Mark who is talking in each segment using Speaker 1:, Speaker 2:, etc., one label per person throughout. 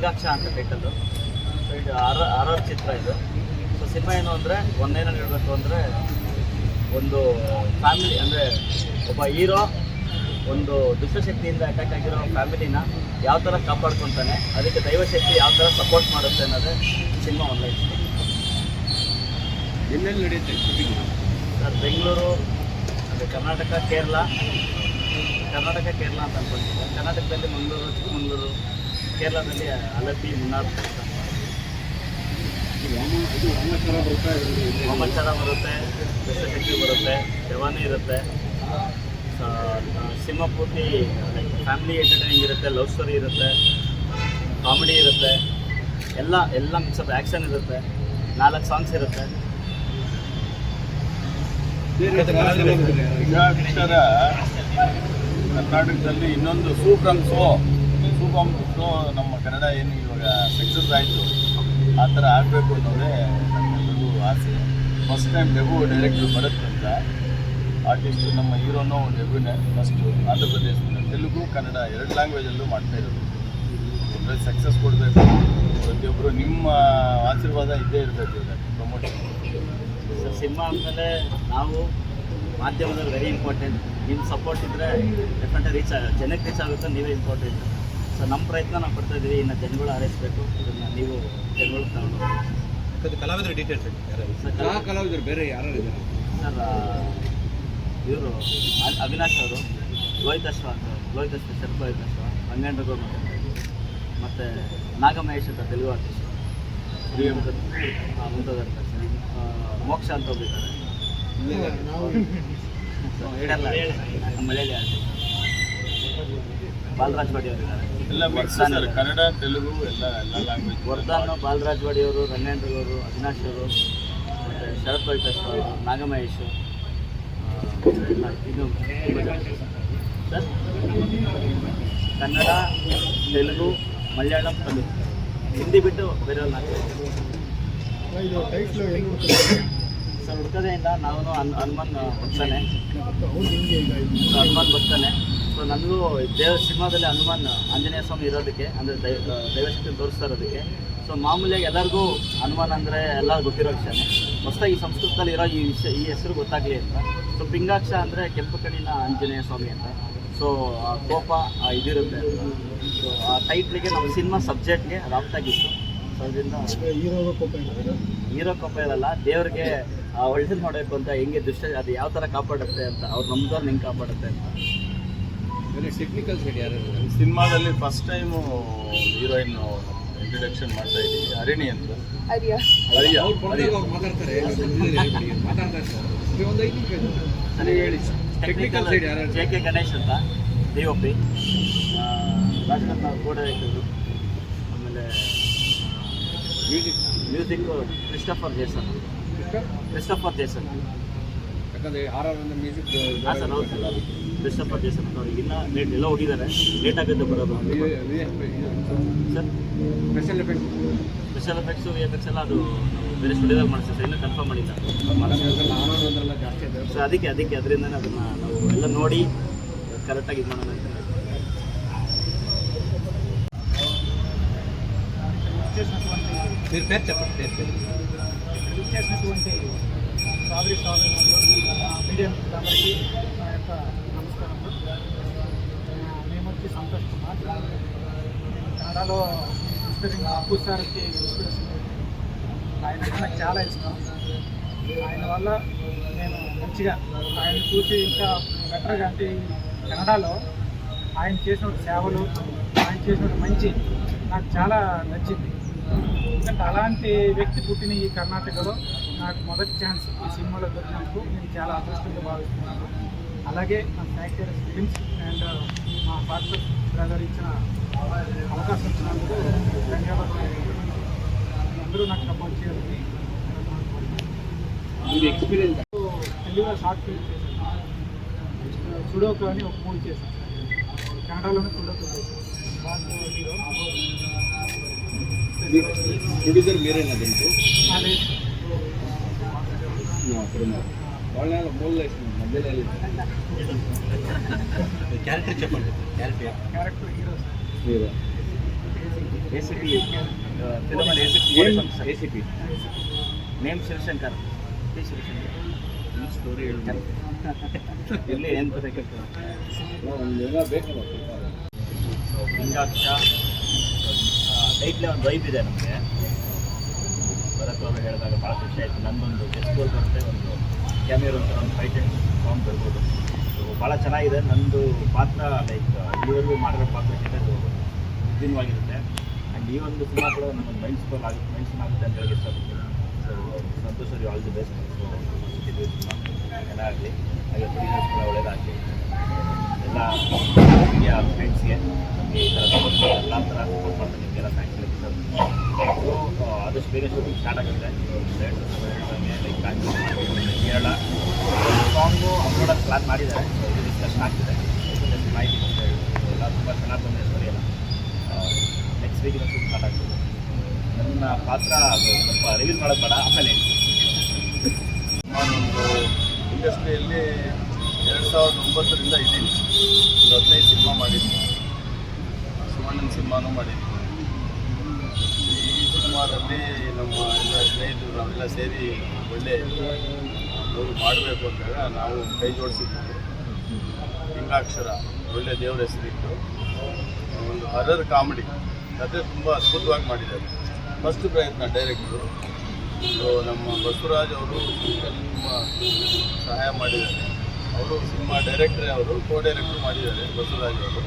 Speaker 1: ಪಿಂಗಾಕ್ಷ ಅಂತ title so ಇದು R R ಚಿತ್ರ ಇದು. ಸೊ ಸಿನಿಮಾ ಏನು ಅಂದರೆ ಒಂದೇನಲ್ಲಿ ಹೇಳಬೇಕು ಅಂದರೆ ಒಂದು ಫ್ಯಾಮಿಲಿ ಅಂದರೆ ಒಬ್ಬ ಹೀರೋ ಒಂದು ದುಷ್ಟಶಕ್ತಿಯಿಂದ ಅಟ್ಯಾಕ್ ಆಗಿರೋ ಫ್ಯಾಮಿಲಿನ ಯಾವ ಥರ ಕಾಪಾಡ್ಕೊತಾನೆ ಅದಕ್ಕೆ ದೈವಶಕ್ತಿ ಯಾವ ಥರ ಸಪೋರ್ಟ್ ಮಾಡುತ್ತೆ ಅನ್ನೋದೇ ಸಿನಿಮಾ ಒಂದೇ
Speaker 2: ಎಲ್ಲೆಲ್ಲಿ ನಡೆಯುತ್ತೆ ಶೂಟಿಂಗ್
Speaker 1: ಸರ್ ಬೆಂಗಳೂರು ಅಂದರೆ ಕರ್ನಾಟಕ ಕೇರಳ. ಕರ್ನಾಟಕ ಕೇರಳ ಅಂತ ಅನ್ಕೊಂಡಿದ್ದೆ ಕರ್ನಾಟಕದಲ್ಲಿ ಮಂಗಳೂರು ಚಿಕ್ಕಮಗಳೂರು ಕೇರಳದಲ್ಲಿ ಅಲಪಿ ಮುನ್ನಾರ್ ಅಂತ.
Speaker 2: ಬರುತ್ತೆ ವಾಮಾಚಾರ.
Speaker 1: ವಾಮಾಚಾರ ಬರುತ್ತೆ ದುಷ್ಟಶಕ್ತಿ ಬರುತ್ತೆ, ಜವಾನಿ ಇರುತ್ತೆ ಸಿನಿಮಾ ಪೂರ್ತಿ ಫ್ಯಾಮಿಲಿ ಎಂಟರ್ಟೈನಿಂಗ್ ಇರುತ್ತೆ ಲವ್ ಸ್ಟೋರಿ ಇರುತ್ತೆ ಕಾಮಿಡಿ ಇರುತ್ತೆ ಎಲ್ಲ ಎಲ್ಲ ಮಿಕ್ಸಪ್ ಆ್ಯಕ್ಷನ್ ಇರುತ್ತೆ ನಾಲ್ಕು ಸಾಂಗ್ಸ್ ಇರುತ್ತೆ
Speaker 3: ಕರ್ನಾಟಕದಲ್ಲಿ ಇನ್ನೊಂದು ಸೂಪರ್ ಸೂಪರ್ ನಮ್ಮ ಕನ್ನಡ ಏನು ಇವಾಗ ಸಕ್ಸಸ್ ಆಯಿತು, ಆ ಥರ ಆಗಬೇಕು ಅನ್ನೋದೇ ನಮ್ಮೆಲ್ಲರಿಗೂ ಆಸೆ. ಫಸ್ಟ್ ಟೈಮ್ ಡೆಬು ಡೈರೆಕ್ಟ್ರು ಬರುತ್ತೆ ಅಂತ. ಆರ್ಟಿಸ್ಟ್ ನಮ್ಮ ಹೀರೋನು ಡೆಬ್ಯೂನೇ ಫಸ್ಟು ಆಂಧ್ರ ಪ್ರದೇಶದಿಂದ ತೆಲುಗು, ಕನ್ನಡ ಎರಡು ಲ್ಯಾಂಗ್ವೇಜಲ್ಲೂ ಮಾಡ್ತಾ ಇರೋದು. ಒಳ್ಳೆ ಸಕ್ಸಸ್ ಕೊಡಬೇಕು. ಪ್ರತಿಯೊಬ್ಬರು ನಿಮ್ಮ ಆಶೀರ್ವಾದ ಇದ್ದೇ ಇರಬೇಕು ಇದಕ್ಕೆ ಪ್ರಮೋಷನ್
Speaker 1: ಸೊ ಸಿನಿಮಾ ಅಂದಮೇಲೆ ನಾವು ಮಾಧ್ಯಮದಲ್ಲಿ ವೆರಿ ಇಂಪಾರ್ಟೆಂಟ್ ನಿಮ್ಮ ಸಪೋರ್ಟ್ ಇದ್ದರೆ ಡೆಫಿನೆಟ್ ರೀಚ್ ಆಗ ಜನಕ್ಕೆ ರೀಚ್ ಆಗುತ್ತೆ, ನೀವೇ ಇಂಪಾರ್ಟೆಂಟ್ ಸೊ ನಮ್ಮ ಪ್ರಯತ್ನ ನಾವು ಪಡ್ತಾ ಇದ್ದೀವಿ. ಇನ್ನು ಜನಗಳು ಹಾರೈಸಬೇಕು. ಇದನ್ನು ನೀವು ಜನಗಳು ತಗೊಂಡು
Speaker 4: ಅದು ಕಲಾವಿದರು ಡೀಟೇಲ್ಸ್
Speaker 1: ಸರ್
Speaker 2: ಕಲಾ ಕಲಾವಿದರು ಬೇರೆ ಯಾರು ಇದ್ದಾರೆ
Speaker 1: ಸರ್ ಇವರು ಅವಿನಾಶ್ ಅವರು ಲೋಹಿತ್ ಅಶ್ವ ಅಂತ ಲೋಹಿತ್ ಅಶ್ವ ಶರ್ಪ್ ಲೋಹಿತ್ ಅಶ್ವ ಮತ್ತು ನಾಗಮಹೇಶ್ ಅಂತ ತೆಲುಗು ಆರ್ಟಿಸ್ಟ್. ಮುಂತಾದ ಮೋಕ್ಷ ಅಂತ ಒಬ್ಬಿದ್ದಾರೆ ಹೇಳಲ್ಲ ಮಲಯಾಳಿ. ಆರ್ಟಿಸ್ಟ್ ಬಾಲರಾಜ್ ವಾಡಿ ಅವರಿದ್ದಾರೆ
Speaker 3: ಎಲ್ಲ ಮಿಕ್ಸ್ ಸರ್ ಕನ್ನಡ ತೆಲುಗು ಎಲ್ಲ ಎಲ್ಲ ಲ್ಯಾಂಗ್ವೇಜ್
Speaker 1: ವರ್ಧನ್ ಬಾಲರಾಜ್ ವಾಡಿ ಅವರು ರಂಗೇಂದ್ರ ಅವರು ಅವಿನಾಶ್ ಅವರು ಮತ್ತು ಶರತ್ ಅವರು ನಾಗಮಹೇಶ್. ಇದು ಸರ್ ಕನ್ನಡ ತೆಲುಗು ಮಲಯಾಳಂ ತಮಿಳು. ಹಿಂದಿ ಬಿಟ್ಟು ಬೇರೆ ಸರ್ ಹುಡ್ಕೋದೇ ಇಲ್ಲ ನಾವು ಹನ್ ಹನುಮಾನ್ ಬರ್ತಾನೆ ಹನುಮಾನ್ ಬರ್ತಾನೆ ಸೊ ನನಗೂ ದೇವ ಸಿನಿಮಾದಲ್ಲಿ ಹನುಮಾನ್ ಆಂಜನೇಯ ಸ್ವಾಮಿ ಇರೋದಕ್ಕೆ ಅಂದರೆ ದೈ ದೈವಶಕ್ತಿ ತೋರಿಸ್ತಾ ಇರೋದಕ್ಕೆ ಸೊ ಮಾಮೂಲಿಯಾಗಿ ಎಲ್ಲರಿಗೂ ಹನುಮಾನ್ ಅಂದರೆ ಎಲ್ಲ ಗೊತ್ತಿರೋ ವಿಷಯನೇ. ಹೊಸದಾಗಿ ಸಂಸ್ಕೃತದಲ್ಲಿ ಇರೋ ಈ ವಿಷಯ ಈ ಹೆಸರು ಗೊತ್ತಾಗಲಿ ಅಂತ. ಸೊ ಪಿಂಗಾಕ್ಷ ಅಂದರೆ ಕೆಂಪು ಕಣ್ಣಿನ ಆಂಜನೇಯ ಸ್ವಾಮಿ ಅಂತ. ಸೊ ಆ ಕೋಪ ಆ ಇದಿರುತ್ತೆ. ಸೊ ಆ ಟೈಟ್ಲಿಗೆ ನಮ್ಮ ಸಿನಿಮಾ ಸಬ್ಜೆಕ್ಟ್ಗೆ ರಾಪ್ತಾಗಿತ್ತು. ಸೊ ಅದರಿಂದ
Speaker 5: ಹೀರೋ ಕೋಪ
Speaker 1: ಹೀರೋ ಕೋಪ ಇರಲ್ಲ. ದೇವ್ರಿಗೆ ಒಳ್ಳೇದು ಮಾಡಬೇಕು ಅಂತ ಹೆಂಗೆ ದುಷ್ಟ ಅದು ಯಾವ ಥರ ಕಾಪಾಡುತ್ತೆ ಅಂತ ಅವ್ರು ನಮ್ದವ್ರನ್ನ ಹೆಂಗೆ ಕಾಪಾಡುತ್ತೆ ಅಂತ.
Speaker 2: ಟೆಕ್ನಿಕಲ್ ಸೈಡ್ ಯಾರು
Speaker 3: ಸಿನಿಮಾದಲ್ಲಿ ಫಸ್ಟ್ ಟೈಮ್ ಹೀರೋಯಿನ್ ಇಂಟ್ರಡಕ್ಷನ್ ಮಾಡ್ತಾ ಇದ್ದೀವಿ ಹರಿಣಿ ಅಂತ.
Speaker 6: ಅರಿಯಾ.
Speaker 2: ಅವ್ರು ಮಾತಾಡ್ತಾರೆ ಒಂದು ಐದು ನಿಮಿಷ
Speaker 1: ಸರಿ
Speaker 2: ಹೇಳಿ.
Speaker 1: ಟೆಕ್ನಿಕಲ್
Speaker 2: ಸೈಡ್ ಯಾರು
Speaker 1: ಜೆ ಕೆ ಗಣೇಶ್ ಅಂತ ಡಿ ಒ ಪಿ ರಾಜಕಾರಣ ಕೂಡ ಇಟ್ಟಿದ್ರು ಆಮೇಲೆ
Speaker 2: music
Speaker 1: music Christopher Jason. Christopher Jason.
Speaker 2: ಯಾಕಂದ್ರೆ ಆರ್ ಆರ್ ಅಂದ್ರೆ ಮ್ಯೂಸಿಕ್
Speaker 1: ಹಾಂ ಸರ್ ಹೌದು ಸರ್ ಕ್ರಿಸ್ಟಫರ್ ಜೇಸನ್ ಅಂತ ಅವ್ರಿಗೆ ಇನ್ನೂ ಲೇಟ್ ಎಲ್ಲ ಹೋಗಿದ್ದಾರೆ ಲೇಟ್ ಆಗುತ್ತೆ ಬರೋದು sir
Speaker 2: special effect
Speaker 1: special effects V F X ಎಲ್ಲ ಅದು ನಾವು ಬೇರೆ ಸ್ಟುಡಿಯೋದಲ್ಲಿ ಮಾಡಿಸ್ತೀವಿ ಸರ್ ಇನ್ನೂ ಕನ್ಫರ್ಮ್ ಮಾಡಿಲ್ಲ
Speaker 2: ಆರ್ ಆರ್ ಅಂದ್ರೆಲ್ಲ ಜಾಸ್ತಿ ಇದೆ
Speaker 1: ಸೊ ಅದಕ್ಕೆ ಅದಕ್ಕೆ ಅದರಿಂದನೇ ಅದನ್ನು ನಾವು ಎಲ್ಲ ನೋಡಿ ಕರೆಕ್ಟಾಗಿ ಇದು ಮಾಡೋಣ ಅಂತ
Speaker 4: మీరు పేరు చెప్పండి పేరు పేరు
Speaker 5: చేసినటువంటి సాదరి సాధనలు మీడియా మిత్రులందరికీ నా యొక్క నమస్కారం ఆ, మేము వచ్చి సంతోష్ కుమార్. నేను కన్నడలో ఇన్స్పిరేషన్ అప్పు సార్కి ఇన్స్పిరేషన్ ఆయన అంటే నాకు చాలా ఇష్టం. ఆయన వల్ల నేను మంచిగా ఆయన చూసి ఇంకా బెటర్గా అంటే ఈ కన్నడలో ఆయన చేసిన సేవలు ఆయన చేసిన మంచి నాకు చాలా నచ్చింది. ఎందుకంటే అలాంటి వ్యక్తి పుట్టిన ఈ కర్ణాటకలో నాకు మొదటి ఛాన్స్ ఈ సినిమాలో దొరికినందుకు నేను చాలా అదృష్టంగా భావిస్తున్నాను. అలాగే నా ఫ్యాక్టరీ ఫిలిమ్స్ అండ్ మా పార్ట్నర్ బ్రదర్ ఇచ్చిన అవకాశం ఇచ్చినందుకు ధన్యవాదాలు. అందరూ నాకు సపోర్ట్ చేయాలని
Speaker 2: ఎక్స్పీరియన్స్
Speaker 5: తెలుగులో షార్ట్ ఫిల్మ్ చేశాను. సుడోకు అని ఒక మూవీ చేశాను. కన్నడలోనే సుడోకు చేశాను.
Speaker 2: ప్రొడ్యూసర్ మీరేనా దీంట్లో
Speaker 4: క్యారెక్టర్ చెప్పండి క్యారెక్టర్
Speaker 5: క్యారెక్టర్ హీరో
Speaker 2: మీరు
Speaker 5: sir
Speaker 7: A C P ಫಿಲಮಲ್ಲಿ A C P
Speaker 2: A C P
Speaker 7: name Shivashankar T Shivashankar
Speaker 3: story ಹೇಳ್ತಾರೆ
Speaker 7: ಇಲ್ಲಿ ಏನು ಬರೋಕ್ಕೆ
Speaker 2: ಒಂದೇನೋ ಬೇಕಲ್ಲ
Speaker 7: ಲಿಂಗಾಕ್ಷ ಟೈಟ್ಲೆ ಒಂದು ವೈಬ್ ಇದೆ ನಮಗೆ ಭರತ್ ಅವರು ಹೇಳಿದಾಗ ಭಾಳ ಖುಷಿ ಆಯಿತು. ನನ್ನೊಂದು ಗೆಸ್ಟ್ ಗೋಲ್ ಒಂದು ಕ್ಯಾಮಿಯರ್ ಅಂತ ಒಂದು ಫೈಟಿಂಗ್ ಸಾಂಗ್ ಬರ್ಬೋದು. ಸೊ ಭಾಳ ಚೆನ್ನಾಗಿದೆ. ನಂದು ಪಾತ್ರ ಲೈಕ್ ಇಲ್ಲಿವರೆಗೂ ಮಾಡಿರೋ ಪಾತ್ರಕ್ಕಿಂತ ಇದು ವಿಭಿನ್ನವಾಗಿರುತ್ತೆ. ಆ್ಯಂಡ್ ಈ ಒಂದು ಸಿನಿಮಾ ಕೂಡ ನಮಗೆ ಮೈಂಡ್ ಸ್ಕೋಲ್ ಆಗುತ್ತೆ ಮೈಂಡ್ ಸ್ಕೋಲ್ ಆಗುತ್ತೆ ಅಂತ ಹೇಳಿ ಇಷ್ಟಪಡ್ತೀನಿ. So Santhosh all the best so ಇದು ಸಿನಿಮಾ ಚೆನ್ನಾಗಲಿ ಹಾಗೆ ಪ್ರೊಡ್ಯೂಸರ್ಸ್ ಕೂಡ ಒಳ್ಳೇದಾಗಲಿ. ಎಲ್ಲ ಫ್ರೆಂಡ್ಸ್ಗೆ ನಮಗೆ ಈ ಥರ ಎಲ್ಲ ಥರ ಸಪೋರ್ಟ್ ಮಾಡ್ತಾರೆ ನಿಮಗೆಲ್ಲ ಥ್ಯಾಂಕ್ಸ್ ಹೇಳ್ತೀನಿ ಸೊ ಆದಷ್ಟು ಬೇಗ ಶೂಟಿಂಗ್ ಸ್ಟಾರ್ಟ್ ಆಗುತ್ತೆ. ಕೇರಳ ಸಾಂಗು ಅಪ್ಲೋಡಕ್ಕೆ ಪ್ಲಾನ್ ಮಾಡಿದ್ದಾರೆ. ಡಿಸ್ಕಷನ್ ಆಗ್ತಿದೆ. ಮಾಹಿತಿ ಎಲ್ಲ ತುಂಬ ಚೆನ್ನಾಗಿ ಬಂದಿದೆ ಸ್ಟೋರಿ ಎಲ್ಲ. ನೆಕ್ಸ್ಟ್ ವೀಕ್ ಶೂಟ್ ಸ್ಟಾರ್ಟ್ ಆಗ್ತದೆ. ನನ್ನ ಪಾತ್ರ ಅದು ಸ್ವಲ್ಪ ರಿವೀಲ್ ಮಾಡೋದು ಬೇಡ. ಆಮೇಲೆ.
Speaker 3: ನಾನೊಂದು ಇಂಡಸ್ಟ್ರಿಯಲ್ಲಿ ಎರಡು ಸಾವಿರದ ಒಂಬತ್ತರಿಂದ ಇದ್ದೀನಿ. ಒಂದು ಹದಿನೈದು ಸಿನಿಮಾ ಮಾಡಿದ್ದೀನಿ. ಸುಮಣ್ಣನ ಸಿನಿಮಾನೂ ಮಾಡಿದ್ದೀನಿ. ಸಿನಿಮಾದಲ್ಲಿ ನಮ್ಮ ಎಲ್ಲ ಸ್ನೇಹಿತರು ನಾವೆಲ್ಲ ಸೇರಿ ಒಳ್ಳೆ ಅವರು ಮಾಡಬೇಕು ಅಂದಾಗ ನಾವು ಕೈ ಜೋಡಿಸಿದ್ದೇವೆ ಲಿಂಗಾಕ್ಷರ, ಒಳ್ಳೆ ದೇವರ ಹೆಸರಿಟ್ಟು. ಒಂದು ಹರರ್ ಕಾಮಿಡಿ, ಕತೆ ತುಂಬ ಅದ್ಭುತವಾಗಿ ಮಾಡಿದ್ದಾರೆ. ಫಸ್ಟ್ ಪ್ರಯತ್ನ ಡೈರೆಕ್ಟ್ರು ಸೊ ನಮ್ಮ ಬಸವರಾಜ್ ಅವರು ತುಂಬ ಸಹಾಯ ಮಾಡಿದ್ದಾರೆ. ಅವರು ಸಿನಿಮಾ ಡೈರೆಕ್ಟ್ರೇ ಅವರು ಕೋ ಡೈರೆಕ್ಟ್ರು ಮಾಡಿದ್ದಾರೆ ಬಸವರಾಜ್ ಅವರು.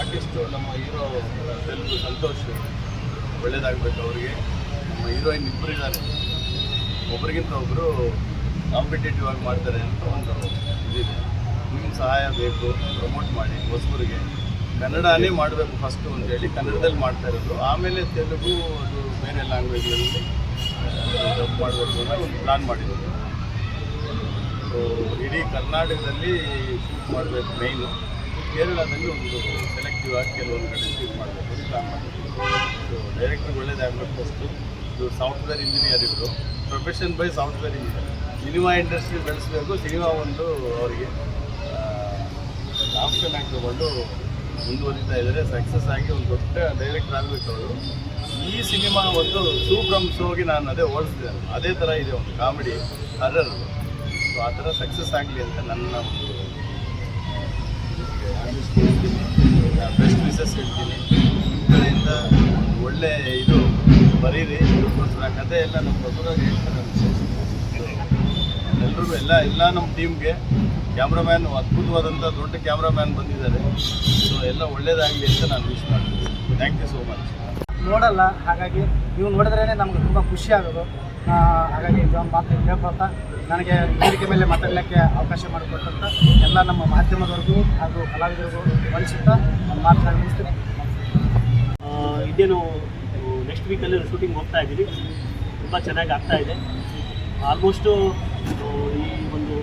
Speaker 3: ಆರ್ಟಿಸ್ಟು ನಮ್ಮ ಹೀರೋ ತೆಲುಗು ಸಂತೋಷ್ ಒಳ್ಳೇದಾಗಬೇಕು ಅವರಿಗೆ. ನಮ್ಮ ಹೀರೋಯಿನ್ ಇಬ್ಬರು ಇದ್ದಾರೆ. ಒಬ್ರಿಗಿಂತ ಒಬ್ಬರು ಕಾಂಪಿಟೇಟಿವ್ ಆಗಿ ಮಾಡ್ತಾರೆ ಅಂತ ಒಂದು ಇದಿದೆ ನಿಮ್ಮ ಸಹಾಯ ಬೇಕು ಪ್ರಮೋಟ್ ಮಾಡಿ ಹೊಸಬರಿಗೆ. ಕನ್ನಡನೇ ಮಾಡಬೇಕು ಫಸ್ಟು ಅಂತೇಳಿ ಕನ್ನಡದಲ್ಲಿ ಮಾಡ್ತಾ ಇರೋದು. ಆಮೇಲೆ ತೆಲುಗು, ಅದು ಬೇರೆ ಲ್ಯಾಂಗ್ವೇಜ್ಗಳಲ್ಲಿ ಡಬ್ ಮಾಡಬೇಕು ಅಂತ ಒಂದು ಪ್ಲಾನ್ ಮಾಡಿರೋದು ಸೊ ಇಡೀ ಕರ್ನಾಟಕದಲ್ಲಿ ಶೂಟ್ ಮಾಡಬೇಕು ಮೇಯ್ನು ಕೇರಳದಲ್ಲಿ ಒಂದು ಸೆಲೆಕ್ಟಿವ್ ಆಗಿ ಕೆಲವೊಂದು ಕಡೆ ಶೂಟ್ ಮಾಡಬೇಕು ಅಂತ ಪ್ಲಾನ್ ಸೊ ಡೈರೆಕ್ಟ್ರಿಗೆ ಒಳ್ಳೇದಾಗಬೇಕು ಫಸ್ಟು ಇದು ಸಾಫ್ಟ್ವೇರ್ ಇಂಜಿನಿಯರ್ ಇವರು. Profession by software engineer cinema industry ಬೆಳೆಸಬೇಕು ಸಿನಿಮಾ ಒಂದು ಅವರಿಗೆ ಆಪ್ಷನ್ ಆಗಿ ತಗೊಂಡು ಮುಂದುವರಿತಾ ಇದ್ದಾರೆ. ಸಕ್ಸಸ್ ಆಗಿ ಒಂದು ದೊಡ್ಡ ಡೈರೆಕ್ಟರ್ ಆಗಬೇಕು ಅವರು. ಈ ಸಿನಿಮಾ ಒಂದು ಸೂಪ್ರಮ್ ಶೋಗೆ ನಾನು ಅದೇ ಓಡಿಸಿದೆ ಅದೇ ಥರ ಇದೆ ಒಂದು ಕಾಮಿಡಿ ಹರರ್ ಸೊ ಆ ಥರ ಸಕ್ಸಸ್ ಆಗಲಿ ಅಂತ ನನ್ನ ಒಂದು ಬೆಸ್ಟ್ ವಿಸಸ್ ಹೇಳ್ತೀನಿ. ಬರೀರಿ ಇದಕ್ಕೋಸ್ಕರ ಕತೆ ಎಲ್ಲ ನಮ್ಮ ಬಸವರಾಜ್ ಹೇಳ್ತಾರೆ ಎಲ್ಲರೂ ಎಲ್ಲ ಎಲ್ಲ ನಮ್ಮ ಟೀಮ್ಗೆ ಕ್ಯಾಮ್ರಾಮ್ಯಾನ್ ಅದ್ಭುತವಾದಂಥ ದೊಡ್ಡ ಕ್ಯಾಮ್ರಾಮ್ಯಾನ್ ಬಂದಿದ್ದಾರೆ. ಸೊ ಎಲ್ಲ ಒಳ್ಳೇದಾಗಲಿ ಅಂತ ನಾನು ವಿಶ್ ಮಾಡ್ತೀನಿ. ಥ್ಯಾಂಕ್ ಯು ಸೋ ಮಚ್
Speaker 8: ನೋಡಲ್ಲ ಹಾಗಾಗಿ ನೀವು ನೋಡಿದ್ರೇ ನಮ್ಗೆ ತುಂಬ ಖುಷಿ ಆಗೋದು. ಆ, ಹಾಗಾಗಿ ಇದೊಂದು ಮಾತು ಹೇಳ್ಕೊಳ್ತಾ ನನಗೆ ವೇದಿಕೆ ಮೇಲೆ ಮಾತಾಡಲಿಕ್ಕೆ ಅವಕಾಶ ಮಾಡಿಕೊಟ್ಟಂತ ಎಲ್ಲ ನಮ್ಮ ಮಾಧ್ಯಮದವ್ರಿಗೂ ಹಾಗೂ ಕಲಾವಿದರಿಗೂ ವಂಚಿತ ನಾನು ಮಾತನಾಡಿ ಮುಗಿಸ್ತೀನಿ.
Speaker 7: ಇದೇನು ನೆಕ್ಸ್ಟ್ ವೀಕಲ್ಲಿ ಶೂಟಿಂಗ್ ಹೋಗ್ತಾ ಇದ್ದೀವಿ. ತುಂಬ ಚೆನ್ನಾಗಿ ಆಗ್ತಾ ಇದೆ. ಆಲ್ಮೋಸ್ಟು ಈ ಒಂದು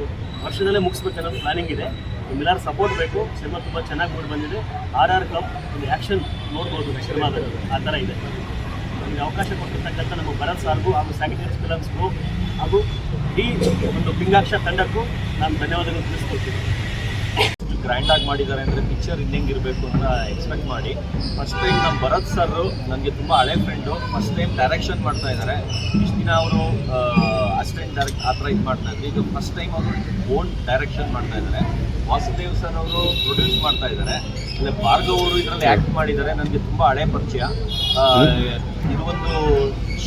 Speaker 7: ವರ್ಷದಲ್ಲೇ ಮುಗಿಸ್ಬೇಕನ್ನೋದು ಪ್ಲಾನಿಂಗ್ ಇದೆ. ನಿಮ್ಮೆಲ್ಲರೂ ಸಪೋರ್ಟ್ ಬೇಕು. ಸಿನಿಮಾ ತುಂಬ ಚೆನ್ನಾಗಿ ಮೂಡಿ ಬಂದಿದೆ. ಆರ್ ಆರ್ ಕ್ಲಬ್ ಒಂದು ಆ್ಯಕ್ಷನ್ ನೋಡ್ಬೋದು ಸಿನಿಮಾದಲ್ಲಿ. ಆ ಥರ ಇದೆ. ನಮಗೆ ಅವಕಾಶ ಕೊಟ್ಟಿರ್ತಕ್ಕಂಥ ನಮ್ಮ ಭರತ್ ಸಾರ್ಗೂ ಹಾಗೂ ಸ್ಯಾನಿಟರಿ ಫಿಲಮ್ಸ್ಗೂ ಹಾಗೂ ಈ ಒಂದು ಪಿಂಗಾಕ್ಷ ತಂಡಕ್ಕೂ ನಾನು ಧನ್ಯವಾದಗಳು ತಿಳಿಸ್ಕೊಡ್ತೀನಿ. ಗ್ರ್ಯಾಂಡ್ ಆಗಿ ಮಾಡಿದ್ದಾರೆ ಅಂದರೆ ಪಿಕ್ಚರ್ ಇನ್ನೆಂಗೆ ಇರಬೇಕು ಅಂತ ಎಕ್ಸ್ಪೆಕ್ಟ್ ಮಾಡಿ. ಫಸ್ಟ್ ಟೈಮ್ ನಮ್ಮ ಭರತ್ ಸರ್ ನನಗೆ ತುಂಬ ಹಳೆ ಫ್ರೆಂಡು ಫಸ್ಟ್ ಟೈಮ್ ಡೈರೆಕ್ಷನ್ ಮಾಡ್ತಾ ಇದ್ದಾರೆ ಇಷ್ಟು ದಿನ ಅವರು ಅಸಿಸ್ಟೆಂಟ್ ಡೈರೆಕ್ಟ್ ಆ ಥರ ಇದು ಮಾಡ್ತಾ ಇದ್ದಾರೆ ಇದು ಫಸ್ಟ್ ಟೈಮ್ ಅವರು ಓನ್ ಡೈರೆಕ್ಷನ್ ಮಾಡ್ತಾ ಇದ್ದಾರೆ ವಾಸುದೇವ್ ಸರ್ ಅವರು ಪ್ರೊಡ್ಯೂಸ್ ಮಾಡ್ತಾ ಇದ್ದಾರೆ ಇಲ್ಲ ಭಾರ್ಗವ್ ಅವರು ಇದರಲ್ಲಿ ಆ್ಯಕ್ಟ್ ಮಾಡಿದ್ದಾರೆ. ನನಗೆ ತುಂಬ ಹಳೆ ಪರಿಚಯ. ಇದು ಒಂದು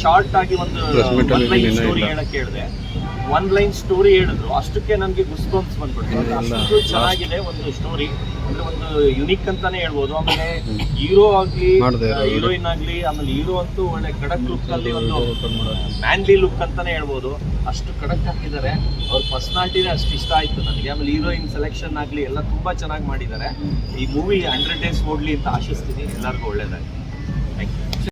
Speaker 7: ಶಾರ್ಟ್ ಆಗಿ ಒಂದು ಸ್ಟೋರಿ ಹೇಳಕ್ ಹೇಳಿದೆ. ಒನ್ ಲೈನ್ ಸ್ಟೋರಿ ಹೇಳಿದ್ರು. ಅಷ್ಟಕ್ಕೆ ನನಗೆ ಗುಸ್ಬಂಪ್ಸ್ ಬಂದ್ಬಿಡ್ತು. ಅಷ್ಟು ಚೆನ್ನಾಗಿದೆ ಒಂದು ಸ್ಟೋರಿ ಅಂದ್ರೆ ಒಂದು ಯುನಿಕ್ ಅಂತಾನೆ ಹೇಳ್ಬೋದು. ಆಮೇಲೆ ಹೀರೋ ಆಗ್ಲಿ ಹೀರೋಯಿನ್ ಆಗ್ಲಿ ಆಮೇಲೆ ಹೀರೋ ಅಂತೂ ಒಳ್ಳೆ ಕಡಕ್ ಲುಕ್ ಅಲ್ಲಿ ಒಂದು ಮ್ಯಾನ್ಲಿ ಲುಕ್ ಅಂತಾನೆ ಹೇಳ್ಬೋದು. ಅಷ್ಟು ಕಡಕ್ ಹಾಕಿದ್ದಾರೆ. ಅವ್ರ ಪರ್ಸನಾಲಿಟಿನೇ ಅಷ್ಟು ಇಷ್ಟ ಆಯ್ತು ನನಗೆ. ಆಮೇಲೆ ಹೀರೋಯಿನ್ ಸೆಲೆಕ್ಷನ್ ಆಗ್ಲಿ ಎಲ್ಲ ತುಂಬಾ ಚೆನ್ನಾಗಿ ಮಾಡಿದ್ದಾರೆ. ಈ ಮೂವಿ ಹಂಡ್ರೆಡ್ ಡೇಸ್ ಓಡ್ಲಿ ಅಂತ ಆಶಿಸ್ತೀನಿ. ಎಲ್ಲರಿಗೂ ಒಳ್ಳೇದಾಗಿ